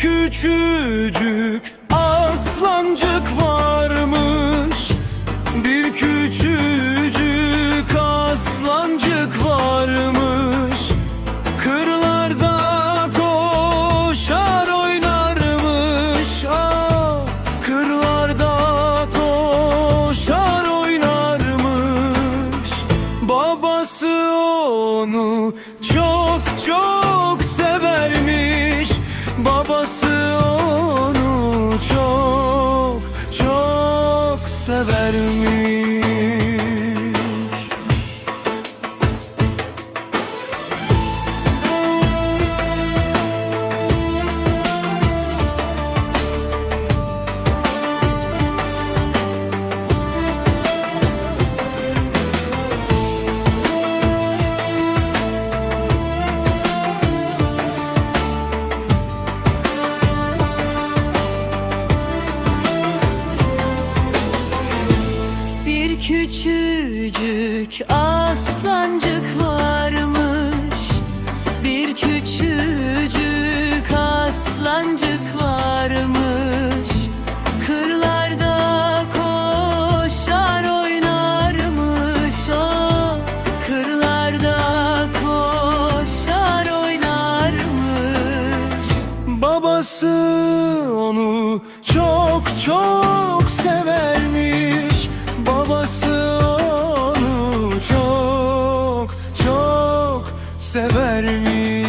Küçücük aslancık Babası onu çok çok severmiş. Babası onu çok çok severmiş küçücük aslancık varmış. Bir küçücük aslancık varmış. Kırlarda koşar oynarmış o Kırlarda koşar oynarmış. Babası onu çok çok severmiş çok severmiş